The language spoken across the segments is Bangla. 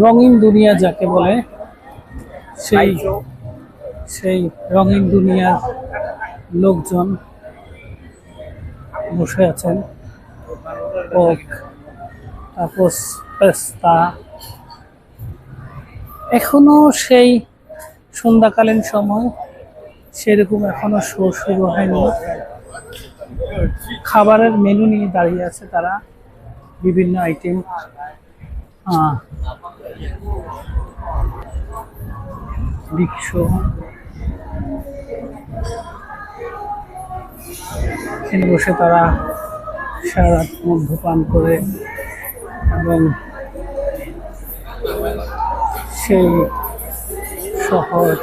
রঙিন দুনিয়া যাকে বলে সেই সেই রঙিন দুনিয়ার লোকজন বসে আছেন। তারপর পেস্তা। এখনও সেই সন্ধ্যাকালীন সময় সেরকম এখনও শো শুরু হয়নি। খাবারের মেনু নিয়ে দাঁড়িয়ে আছে তারা, বিভিন্ন আইটেম এখানে বসে তারা সারা রাত মদ্যপান করে এবং সেই শহর।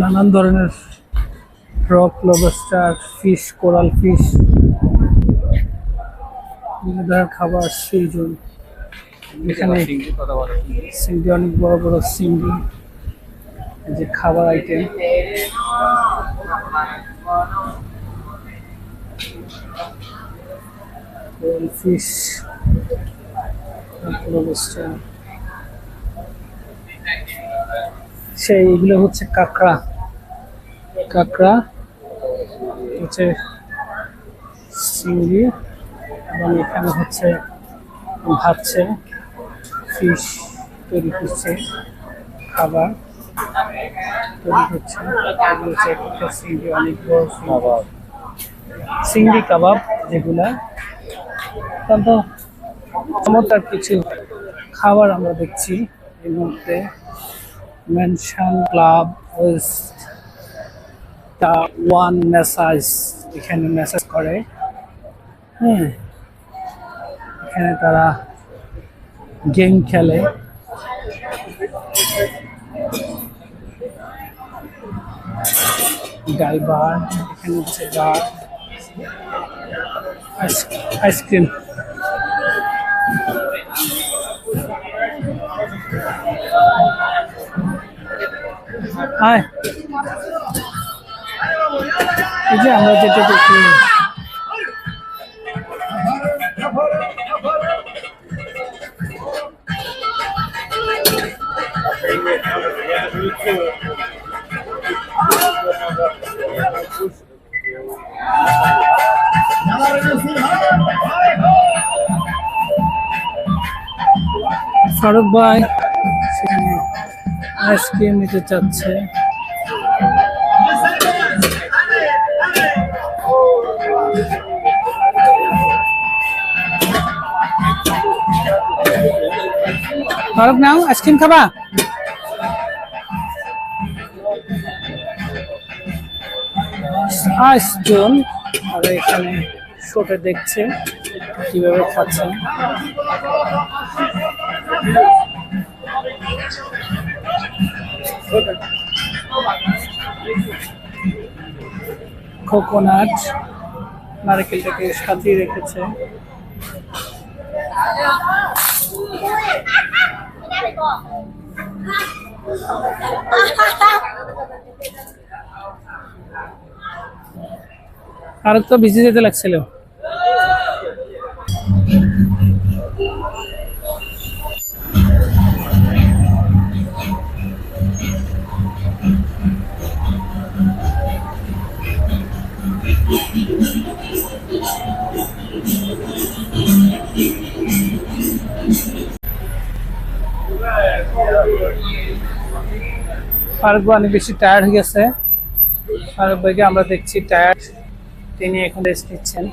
নানান ধরনের rock lobster fish coral fish বিভিন্ন ধরনের খাবার সিজন। এখানে সিংড়ি অনেক বড় বড় সিংড়ি যে খাবার আইটেম ফিশ লবস্টার সেই এগুলো হচ্ছে কাঁকড়া। কাঁকড়া হচ্ছে চিংড়ি এবং এখানে হচ্ছে ভাবছে ফিশ তৈরি করছে খাবার তৈরি করছে এগুলো চিংড়ি অনেক বড়। চিংড়ি কাবাব। যেগুলা অত্যন্ত চমৎকার কিছু খাবার আমরা দেখছি এই মুহূর্তে। Mansion club west one massage এখানে ম্যাসাজ করে। হ্যাঁ এখানে তারা গেম খেলে। গাই বার এখানে হচ্ছে বার আইসক্রিম হায় এই যে আমরা যেটা দেখি ফারুক ভাই আইসক্রিম নিতে চাচ্ছে। ফারুক নাও আইসক্রিম খাবা? আইস জন আর এখানে শোটে দেখছে কীভাবে খাচ্ছে কোকোনাট নারকেলটাকে সাজিয়ে রেখেছে। আর তো ভিজে যেতে লাগছিল ফারুক ভাই অনেক বেশি টায়ার্ড হয়ে গেছে ফারুক ভাইকে আমরা দেখছি টায়ার্ড তিনি এখন রেস্ট নিচ্ছেন